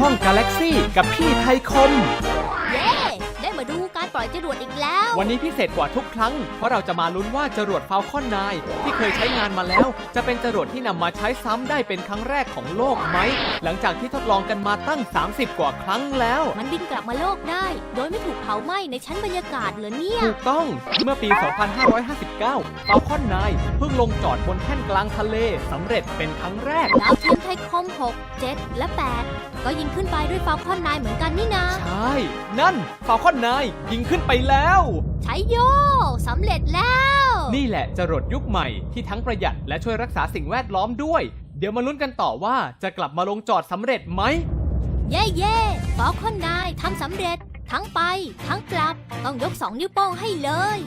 ห้องกาแล็กซี่กับพี่ไทยคม ล่อยจรวดอีกแล้ว วันนี้พิเศษกว่าทุกครั้ง เพราะเราจะมาลุ้นว่าจรวดฟ a ลคอนนที่เคยใช้งานมาแล้ว จะเป็นจรวดที่นำมาใช้ซ้ำได้เป็นครั้งแรกของโลกไหม หลังจากที่ทดลองกันมาตั้ง 30 กว่าครั้งแล้ว มันบินกลับมาโลกได้ โดยไม่ถูกเผาไหม้ในชั้นบรรยากาศเหรอเนี่ย ถูกต้อง เมื่อปี 2559ฟ a ลคอนนเพิ่งลงจอดบนแท่นกลางทะเลสำเร็จเป็นครั้งแรก ดาวเทียมไทยคม 6 7 และ 8 ก็ยิงขึ้นไปด้วยฟาลคอน9เหมือนกันนี่นาใช่ นั่นฟ a ลคอนนยิงขึ้นไปแล้ว ใช้โยสำเร็จแล้ว นี่แหละจรวดยุคใหม่ที่ทั้งประหยัดและช่วยรักษาสิ่งแวดล้อมด้วย เดี๋ยวมาลุ้นกันต่อว่าจะกลับมาลงจอดสำเร็จไหม เย่เย่ฟาลคอน9ทำสำเร็จ ทั้งไป ทั้งกลับ ต้องยก2นิ้วโป้งให้เลย